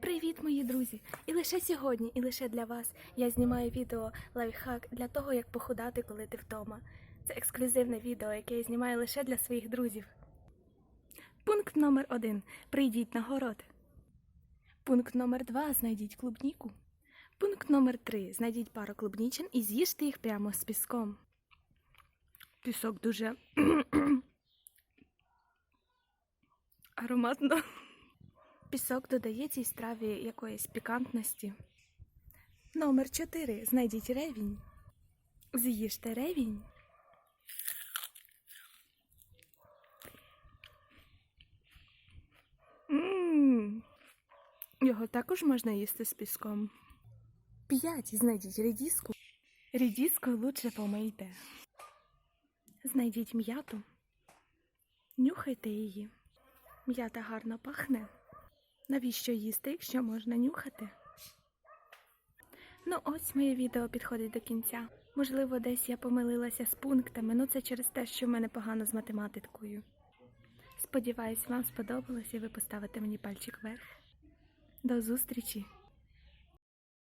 Привіт, мої друзі! І лише сьогодні, і лише для вас я знімаю відео лайфхак для того, як похудати, коли ти вдома. Це ексклюзивне відео, яке я знімаю лише для своїх друзів. Пункт номер один. Прийдіть на город. Пункт номер два. Знайдіть клубніку. Пункт номер три. Знайдіть пару клубнічин і з'їжте їх прямо з піском. Пісок дуже ароматно. Пісок додає цій страві якоїсь пікантності. Номер 4. Знайдіть ревінь. З'їжте ревінь. Його також можна їсти з піском. 5. Знайдіть рідіску. Рідіску лучше помийте. Знайдіть м'яту. Нюхайте її. М'ята гарно пахне. Навіщо їсти, якщо можна нюхати? Ну, ось моє відео підходить до кінця. Можливо, десь я помилилася з пунктами, ну це через те, що в мене погано з математикою. Сподіваюсь, вам сподобалось і ви поставите мені пальчик вверх. До зустрічі!